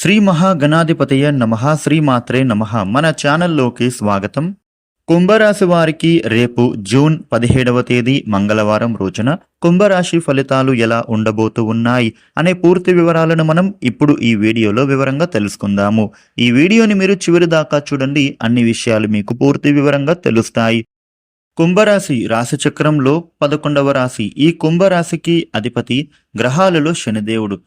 శ్రీ మహాగణాధిపతయ నమ శ్రీమాత్రే నమ. మన ఛానల్లోకి స్వాగతం. కుంభరాశి వారికి రేపు జూన్ పదిహేడవ తేదీ మంగళవారం రోజున కుంభరాశి ఫలితాలు ఎలా ఉండబోతూ ఉన్నాయి అనే పూర్తి వివరాలను మనం ఇప్పుడు ఈ వీడియోలో వివరంగా తెలుసుకుందాము. ఈ వీడియోని మీరు చివరి దాకా చూడండి అన్ని విషయాలు మీకు పూర్తి వివరంగా తెలుస్తాయి. కుంభరాశి రాశిచక్రంలో పదకొండవ రాశి. ఈ కుంభరాశికి అధిపతి గ్రహాలలో శనిదేవుడు.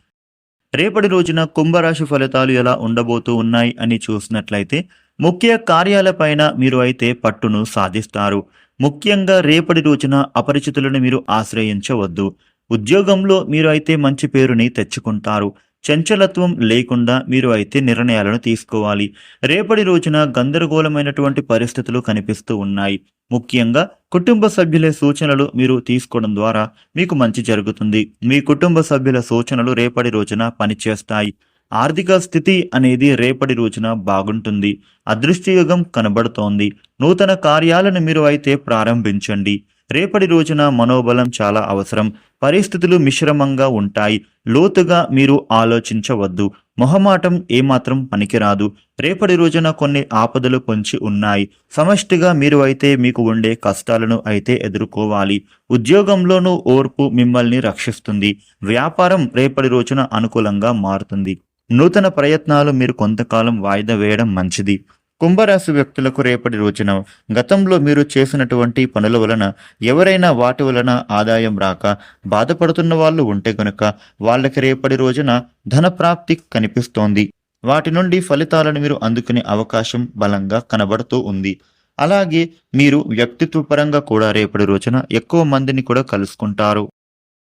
రేపటి రోజున కుంభరాశి ఫలితాలు ఎలా ఉండబోతూ ఉన్నాయి అని చూసినట్లయితే ముఖ్య కార్యాలపైన మీరు అయితే పట్టును సాధిస్తారు. ముఖ్యంగా రేపటి రోజున అపరిచితులను మీరు ఆశ్రయించవద్దు. ఉద్యోగంలో మీరు అయితే మంచి పేరుని తెచ్చుకుంటారు. చంచలత్వం లేకుండా మీరు అయితే నిర్ణయాలను తీసుకోవాలి. రేపటి రోజున గందరగోళమైనటువంటి పరిస్థితులు కనిపిస్తూ ఉన్నాయి. ముఖ్యంగా కుటుంబ సభ్యుల సూచనలు మీరు తీసుకోవడం ద్వారా మీకు మంచి జరుగుతుంది. మీ కుటుంబ సభ్యుల సూచనలు రేపటి రోజున పనిచేస్తాయి. ఆర్థిక స్థితి అనేది రేపటి రోజున బాగుంటుంది. అదృష్టయుగం కనబడుతోంది. నూతన కార్యాలను మీరు అయితే ప్రారంభించండి. రేపటి రోజున మనోబలం చాలా అవసరం. పరిస్థితులు మిశ్రమంగా ఉంటాయి. లోతుగా మీరు ఆలోచించవద్దు. మొహమాటం ఏమాత్రం పనికిరాదు. రేపటి రోజున కొన్ని ఆపదలు పొంచి ఉన్నాయి. సమష్టిగా మీరు అయితే మీకు ఉండే కష్టాలను అయితే ఎదుర్కోవాలి. ఉద్యోగంలోనూ ఓర్పు మిమ్మల్ని రక్షిస్తుంది. వ్యాపారం రేపటి రోజున అనుకూలంగా మారుతుంది. నూతన ప్రయత్నాలు మీరు కొంతకాలం వాయిదా వేయడం మంచిది. కుంభరాశి వ్యక్తులకు రేపటి రోజున గతంలో మీరు చేసినటువంటి పనుల వలన ఎవరైనా వాటి వలన ఆదాయం రాక బాధపడుతున్న వాళ్ళు ఉంటే గనుక వాళ్ళకి రేపటి రోజున ధనప్రాప్తి కనిపిస్తోంది. వాటి నుండి ఫలితాలను మీరు అందుకునే అవకాశం బలంగా కనబడుతూ ఉంది. అలాగే మీరు వ్యక్తిత్వపరంగా కూడా రేపటి రోజున ఎక్కువ మందిని కూడా కలుసుకుంటారు.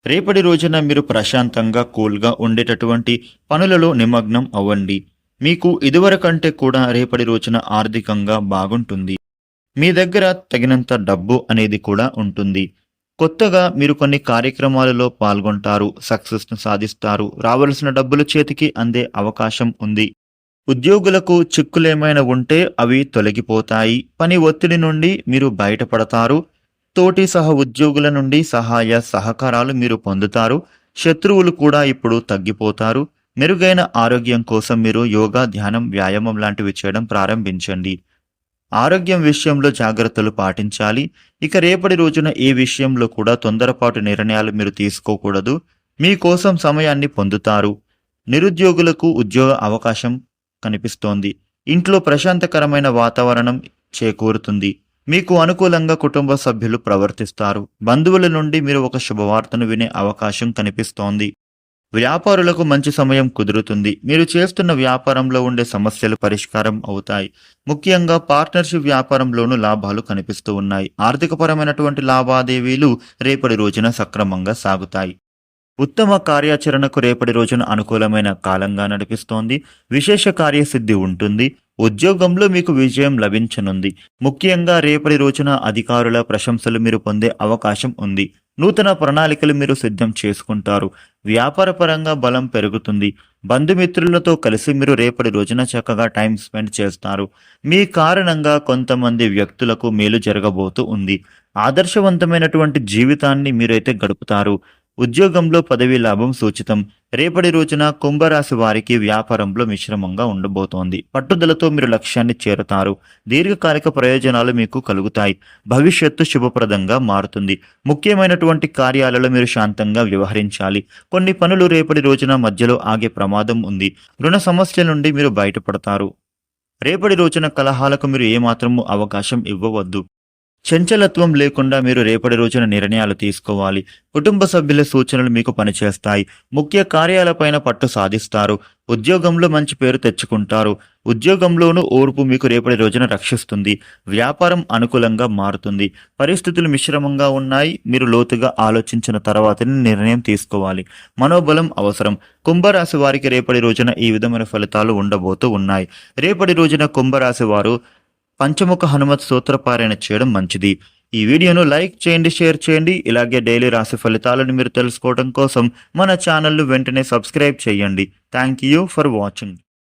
రేపటి రోజున మీరు ప్రశాంతంగా కూల్గా ఉండేటటువంటి పనులలో నిమగ్నం అవ్వండి. మీకు ఇదివరకంటే కూడా రేపటి రోజున ఆర్థికంగా బాగుంటుంది. మీ దగ్గర తగినంత డబ్బు అనేది కూడా ఉంటుంది. కొత్తగా మీరు కొన్ని కార్యక్రమాలలో పాల్గొంటారు సక్సెస్ను సాధిస్తారు రావలసిన డబ్బులు చేతికి అందే అవకాశం ఉంది. ఉద్యోగులకు చిక్కులేమైనా ఉంటే అవి తొలగిపోతాయి. పని ఒత్తిడి నుండి మీరు బయటపడతారు. తోటి సహ ఉద్యోగుల నుండి సహాయ సహకారాలు మీరు పొందుతారు. శత్రువులు కూడా ఇప్పుడు తగ్గిపోతారు. మెరుగైన ఆరోగ్యం కోసం మీరు యోగా ధ్యానం వ్యాయామం లాంటివి చేయడం ప్రారంభించండి. ఆరోగ్యం విషయంలో జాగ్రత్తలు పాటించాలి. ఇక రేపటి రోజున ఏ విషయంలో కూడా తొందరపాటు నిర్ణయాలు మీరు తీసుకోకూడదు. మీకోసం సమయాన్ని పొందుతారు. నిరుద్యోగులకు ఉద్యోగ అవకాశం కనిపిస్తోంది. ఇంట్లో ప్రశాంతకరమైన వాతావరణం చేకూరుతుంది. మీకు అనుకూలంగా కుటుంబ సభ్యులు ప్రవర్తిస్తారు. బంధువుల నుండి మీరు ఒక శుభవార్తను వినే అవకాశం కనిపిస్తోంది. వ్యాపారులకు మంచి సమయం కుదురుతుంది. మీరు చేస్తున్న వ్యాపారంలో ఉండే సమస్యలు పరిష్కారం అవుతాయి. ముఖ్యంగా పార్ట్నర్షిప్ వ్యాపారంలోనూ లాభాలు కనిపిస్తూ ఉన్నాయి. ఆర్థికపరమైనటువంటి లావాదేవీలు రేపటి రోజున సక్రమంగా సాగుతాయి. ఉత్తమ కార్యాచరణకు రేపటి రోజున అనుకూలమైన కాలంగా నడిపిస్తోంది. విశేష కార్యసిద్ధి ఉంటుంది. ఉద్యోగంలో మీకు విజయం లభించనుంది. ముఖ్యంగా రేపటి రోజున అధికారుల ప్రశంసలు మీరు పొందే అవకాశం ఉంది. నూతన ప్రణాళికలు మీరు సిద్ధం చేసుకుంటారు. వ్యాపారపరంగా బలం పెరుగుతుంది. బంధుమిత్రులతో కలిసి మీరు రేపటి రోజున చక్కగా టైం స్పెండ్ చేస్తారు. మీ కారణంగా కొంతమంది వ్యక్తులకు మేలు జరగబోతూ ఉంది. ఆదర్శవంతమైనటువంటి జీవితాన్ని మీరైతే గడుపుతారు. ఉద్యోగంలో పదవి లాభం సూచితం. రేపటి రోజున కుంభరాశి వారికి వ్యాపారంలో మిశ్రమంగా ఉండబోతోంది. పట్టుదలతో మీరు లక్ష్యాన్ని చేరుతారు. దీర్ఘకాలిక ప్రయోజనాలు మీకు కలుగుతాయి. భవిష్యత్తు శుభప్రదంగా మారుతుంది. ముఖ్యమైనటువంటి కార్యాలలో మీరు శాంతంగా వ్యవహరించాలి. కొన్ని పనులు రేపటి రోజున మధ్యలో ఆగే ప్రమాదం ఉంది. రుణ సమస్య నుండి మీరు బయటపడతారు. రేపటి రోజున కలహాలకు మీరు ఏమాత్రము అవకాశం ఇవ్వవద్దు. చంచలత్వం లేకుండా మీరు రేపటి రోజున నిర్ణయాలు తీసుకోవాలి. కుటుంబ సభ్యుల సూచనలు మీకు పనిచేస్తాయి. ముఖ్య కార్యాలపైన పట్టు సాధిస్తారు. ఉద్యోగంలో మంచి పేరు తెచ్చుకుంటారు. ఉద్యోగంలోనూ ఓర్పు మీకు రేపటి రోజున రక్షిస్తుంది. వ్యాపారం అనుకూలంగా మారుతుంది. పరిస్థితులు మిశ్రమంగా ఉన్నాయి. మీరు లోతుగా ఆలోచించిన తర్వాతనే నిర్ణయం తీసుకోవాలి. మనోబలం అవసరం. కుంభరాశి వారికి రేపటి రోజున ఈ విధమైన ఫలితాలు ఉండబోతూ ఉన్నాయి. రేపటి రోజున కుంభరాశి వారు పంచముఖ హనుమత్ సూత్రపారాయణ చేయడం మంచిది. ఈ వీడియోను లైక్ చేయండి షేర్ చేయండి. ఇలాగే డైలీ రాశి ఫలితాలను మీరు తెలుసుకోవడం కోసం మన ఛానల్ను వెంటనే సబ్స్క్రైబ్ చేయండి. Thank you for watching.